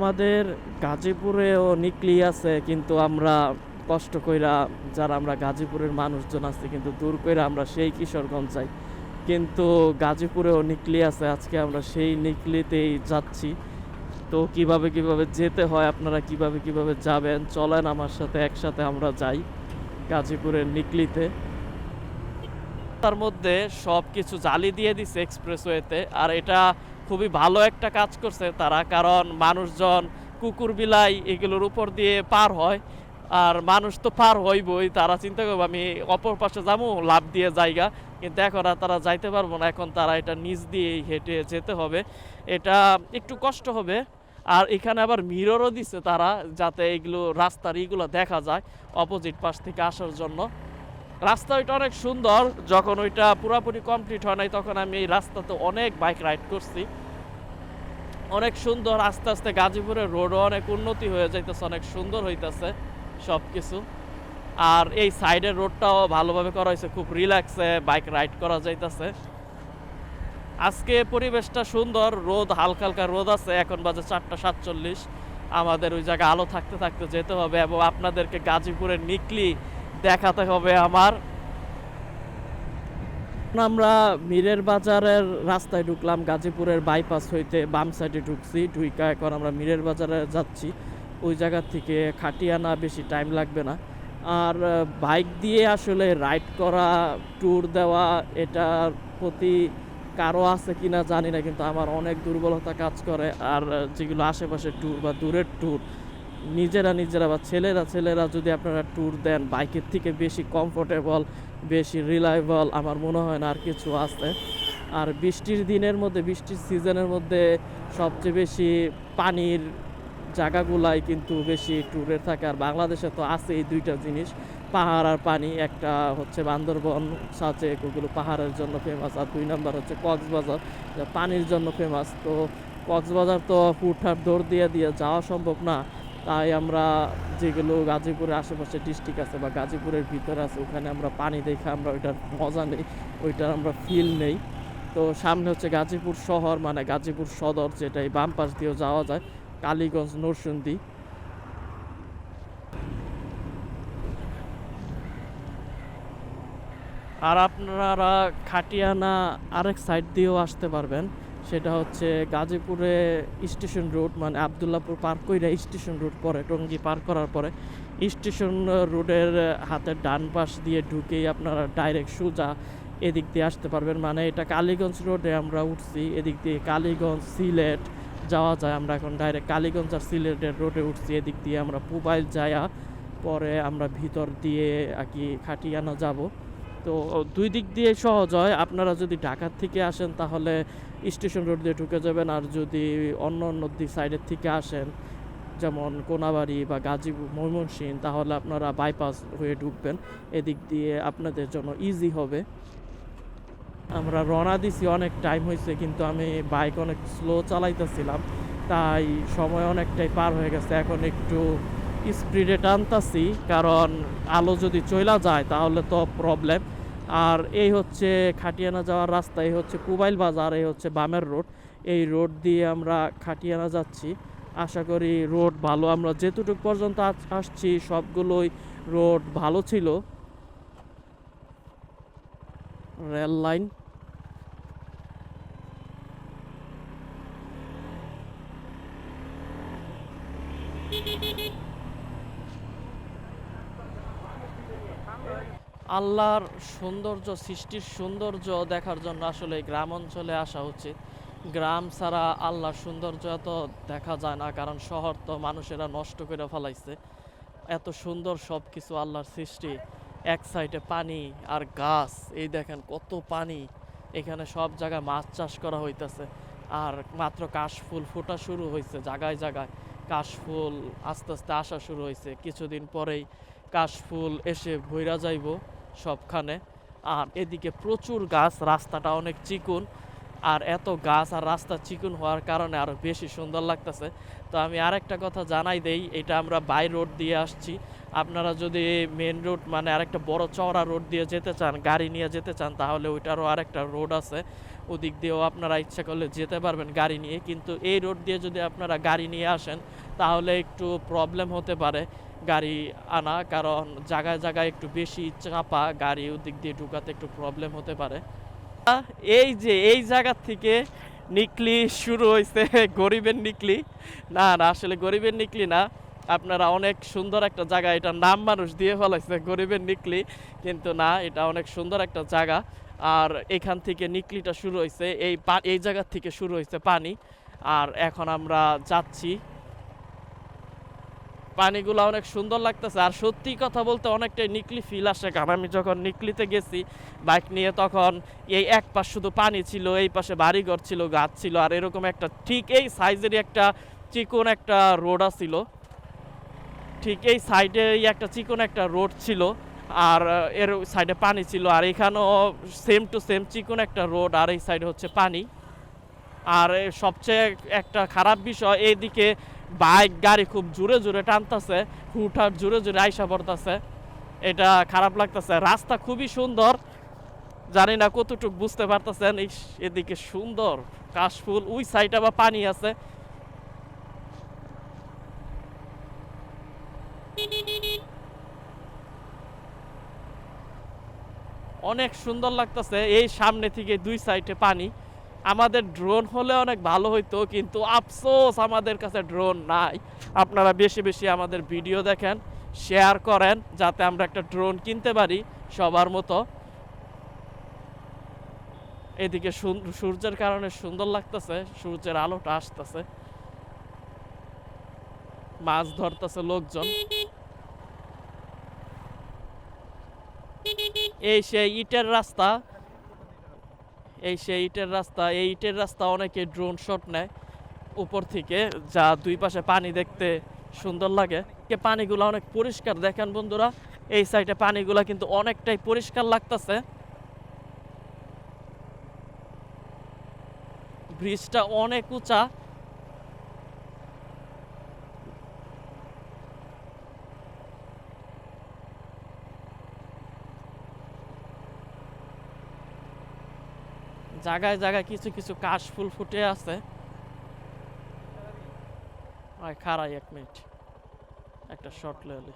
আমাদের গাজীপুরেও নিকলি আছে, কিন্তু আমরা কষ্ট কইরা যারা আমরা গাজীপুরের মানুষজন আছে, কিন্তু দূর কইরা আমরা সেই কিশোরগঞ্জ যাই। কিন্তু গাজীপুরেও নিকলি আছে, আজকে আমরা সেই নিকলিতেই যাচ্ছি। তো কীভাবে কীভাবে যেতে হয়, আপনারা কীভাবে কীভাবে যাবেন, চলেন আমার সাথে, একসাথে আমরা যাই গাজীপুরের নিকলিতে। তার মধ্যে সব কিছু জালি দিয়ে দিছে এক্সপ্রেসওয়েতে, আর এটা খুবই ভালো একটা কাজ করছে তারা, কারণ মানুষজন কুকুর, বিলাই এগুলোর উপর দিয়ে পার হয়, আর মানুষ তো পার হইবই, তারা চিন্তা করব, আমি অপর পাশে যাব, লাভ দিয়ে জায়গা, কিন্তু এখন আর তারা যাইতে পারব না, এখন তারা এটা নিচ দিয়েই হেঁটে যেতে হবে, এটা একটু কষ্ট হবে, আর এখানে আবার মিররও দিছে তারা, যাতে এগুলো, রাস্তার ইগুলো দেখা যায় অপোজিট পাশ থেকে আসার জন্য। রাস্তা ওইটা অনেক সুন্দর, যখন ওইটা পুরোপুরি কমপ্লিট হয় নাই, তখন আমি এই রাস্তাতে অনেক বাইক রাইড করছি। অনেক সুন্দর, আস্তে আস্তে গাজীপুরের রোডও অনেক উন্নতি হয়ে যাইতেছে, অনেক সুন্দর হইতেছে সব কিছু আর এই সাইডের রোডটাও ভালোভাবে করা হয়েছে খুব রিল্যাক্সে বাইক রাইড করা যাইতেছে। আজকে পরিবেশটা সুন্দর, রোদ, হালকা হালকা রোদ আছে, এখন বাজে চারটা সাতচল্লিশ। আমাদের ওই জায়গায় আলো থাকতে থাকতে যেতে হবে এবং আপনাদেরকে গাজীপুরের নিকলি দেখাতে হবে আমার। আমরা মীরের বাজারের রাস্তায় ঢুকলাম, গাজীপুরের বাইপাস হইতে বাম সাইডে ঢুকছি, ঢুইকা এখন আমরা মীরের বাজারে যাচ্ছি। ওই জায়গা থেকে খাটিয়ানা বেশি টাইম লাগবে না। আর বাইক দিয়ে আসলে রাইড করা ট্যুর দেওয়া এটার প্রতি কারও আছে কিনা জানি না, কিন্তু আমার অনেক দুর্বলতা কাজ করে। আর, যেগুলো আশেপাশে ট্যুর বা দূরের ট্যুর নিজেরা নিজেরা বা ছেলেরা ছেলেরা যদি আপনারা ট্যুর দেন বাইকের থেকে বেশি কমফোর্টেবল বেশি রিলায়েবল আমার মনে হয় না আর কিছু আছে। আর বৃষ্টির দিনের মধ্যে, বৃষ্টির সিজনের মধ্যে সবচেয়ে বেশি পানির জায়গাগুলাই কিন্তু বেশি ট্যুরে থাকে। আর বাংলাদেশে তো আছে এই দুইটা জিনিস, পাহাড় আর পানি। একটা হচ্ছে বান্দরবন সাচেক ওগুলো পাহাড়ের জন্য ফেমাস আর দুই নাম্বার হচ্ছে কক্সবাজার। পানির জন্য ফেমাস তো কক্সবাজার তো হুটহাট দৌড় দিয়ে দিয়ে যাওয়া সম্ভব না। তাই আমরা যেগুলো গাজীপুরের আশেপাশে ডিস্ট্রিক্ট আছে বা গাজীপুরের ভিতরে আছে, ওখানে আমরা পানি দেখে আমরা ওইটার মজা নেই, ওইটার আমরা ফিল নেই। তো সামনে হচ্ছে গাজীপুর শহর মানে গাজীপুর সদর যেটা এই বাম পাশ দিয়েও যাওয়া যায়, কালীগঞ্জ, নরসিংদী। আর আপনারা খাটিয়ানা আরেক সাইড দিয়েও আসতে পারবেন। সেটা হচ্ছে গাজীপুরে স্টেশন রোড মানে আবদুল্লাপুর পার কইরা স্টেশন রোড পরে, টঙ্গী পার করার পরে। স্টেশন রোডের হাতের ডান পাশ দিয়ে ঢুকেই আপনারা ডাইরেক্ট সোজা এদিক দিয়ে আসতে পারবেন। মানে এটা কালীগঞ্জ রোডে আমরা উঠছি, এদিক দিয়ে কালীগঞ্জ, সিলেট যাওয়া যায় আমরা এখন ডাইরেক্ট। কালীগঞ্জ আর সিলেটের রোডে উঠছি, এদিক দিয়ে আমরা পুবাইল যায়া পরে আমরা ভিতর দিয়ে আর কি খাটিয়ানা যাব। তো দুই দিক দিয়ে সহজ হয়। আপনারা যদি ঢাকার থেকে আসেন, তাহলে স্টেশন রোড দিয়ে ঢুকে যাবেন। আর যদি অন্য অন্য দিক সাইডের থেকে আসেন, যেমন কোনাবাড়ি বা গাজীপুর ময়মনসিং তাহলে আপনারা বাইপাস হয়ে ঢুকবেন। এদিক দিয়ে আপনাদের জন্য ইজি হবে। আমরা রওনা দিছি, অনেক টাইম হয়েছে কিন্তু আমি বাইক অনেক স্লো চালাইতেছিলাম। তাই সময় অনেকটাই পার হয়ে গেছে। এখন একটু স্পিডে টানতাছি, কারণ আলো যদি চইলা যায় তাহলে তো প্রবলেম আর এই হচ্ছে খাটিয়ানা যাওয়ার রাস্তা, এই হচ্ছে কুবাইল বাজার, এই হচ্ছে বামের রোড। এই রোড দিয়ে আমরা খাটিয়ানা যাচ্ছি। আশা করি রোড ভালো। আমরা যেতটুকু পর্যন্ত আসছি, সবগুলোই রোড ভালো ছিল। Rail line. আল্লাহর সৌন্দর্য, সৃষ্টির সৌন্দর্য দেখার জন্য আসলে গ্রাম অঞ্চলে আসা উচিত। গ্রাম ছাড়া আল্লাহর সৌন্দর্য এত দেখা যায় না, কারণ শহর তো মানুষেরা নষ্ট করে ফেলাইছে। এত সুন্দর সব কিছু আল্লাহর সৃষ্টি, এক সাইডে পানি আর গাছ, এই দেখেন কত পানি। এখানে সব জায়গায় মাছ চাষ করা হইতেছে, আর মাত্র কাশফুল ফোটা শুরু হয়েছে জায়গায় জায়গায় কাশফুল আস্তে আস্তে আসা শুরু হয়েছে কিছুদিন পরেই কাশফুল এসে ভৈরা যাইব। সবখানে। আর এদিকে প্রচুর গাছ, রাস্তাটা অনেক চিকুন। আর এত গাছ আর রাস্তা চিকুন হওয়ার কারণে আরও বেশি সুন্দর লাগতেছে। তো আমি আরেকটা কথা জানাই দেই, এটা আমরা বাই রোড দিয়ে আসছি। আপনারা যদি মেন রোড মানে আরেকটা বড় চওড়া রোড দিয়ে যেতে চান, গাড়ি নিয়ে যেতে চান, তাহলে ওইটারও আরেকটা রোড আছে। ওদিক দিয়েও আপনারা ইচ্ছা করলে যেতে পারবেন গাড়ি নিয়ে। কিন্তু এই রোড দিয়ে যদি আপনারা গাড়ি নিয়ে আসেন, তাহলে একটু প্রবলেম হতে পারে গাড়ি আনা, কারণ জায়গায় জায়গায় একটু বেশি চাপা, গাড়ি ওদিক দিয়ে ঢুকাতে একটু প্রবলেম হতে পারে। এই যে, এই জায়গার থেকে নিকলি শুরু হয়েছে গরিবের নিকলি। না না, আসলে গরিবের নিকলি না। আপনারা অনেক সুন্দর একটা জায়গা, এটা নাম মানুষ দিয়ে ফেলাইছে, গরিবের নিকলি, কিন্তু না, এটা অনেক সুন্দর একটা জায়গা। আর এখান থেকে নিকলিটা শুরু হয়েছে এই এই জায়গার থেকে শুরু হয়েছে পানি। আর এখন আমরা যাচ্ছি। পানিগুলো অনেক সুন্দর লাগতেছে, আর সত্যি কথা বলতে অনেকটাই নিকলি ফিল আসে। কারণ আমি যখন নিকলিতে গেছি বাইক নিয়ে তখন এই এক পাশ শুধু পানি ছিল, এই পাশে বাড়িঘর ছিল, গাছ ছিল, আর এরকম একটা ঠিক এই সাইজেরই একটা চিকন একটা রোড ছিল। ঠিক এই সাইডে একটা চিকন একটা রোড ছিল, আর এর সাইডে পানি ছিল, আর এখানেও সেম টু সেম চিকন একটা রোড, আর এই সাইডে হচ্ছে পানি। আর সবচেয়ে একটা খারাপ বিষয়, এইদিকে বাইক, গাড়ি খুব জোরে জোরে টানতেছে হুঠার জোরে জোরে আইসা পড়তেছে। এটা খারাপ লাগতেছে। রাস্তা খুবই সুন্দর, জানি না কতটুকু বুঝতে পারতেছেন এদিকে সুন্দর, কাশফুল, ওই সাইডে আবার পানি আছে। অনেক সুন্দর লাগতেছে। এই সামনে থেকে দুই সাইডে পানি। আমাদের ড্রোন হলে অনেক ভালো হইতো, কিন্তু আফসোস আমাদের কাছে ড্রোন নাই। আপনারা বেশি বেশি আমাদের ভিডিও দেখেন শেয়ার করেন, যাতে আমরা একটা ড্রোন কিনতে পারি সবার মতো। এদিকে সূর্যের কারণে সুন্দর লাগতেছে, সূর্যের আলোটা আসতেছে। মাছ ধরতেছে লোকজন। এই সেই ইটের রাস্তা, এই সেই ইটের রাস্তা, এই ইটের রাস্তা অনেকে ড্রোন শট নেয় উপর থেকে, যা দুই পাশে পানি দেখতে সুন্দর লাগে। পানিগুলো অনেক পরিষ্কার, দেখেন বন্ধুরা, এই সাইডে পানিগুলো কিন্তু অনেকটাই পরিষ্কার লাগতেছে। ব্রিজটা অনেক উঁচা জায়গায় জায়গায় কিছু কিছু কাশ ফুল ফুটে আছে। খারাই এক মিনিট। একটা শর্ট লেলি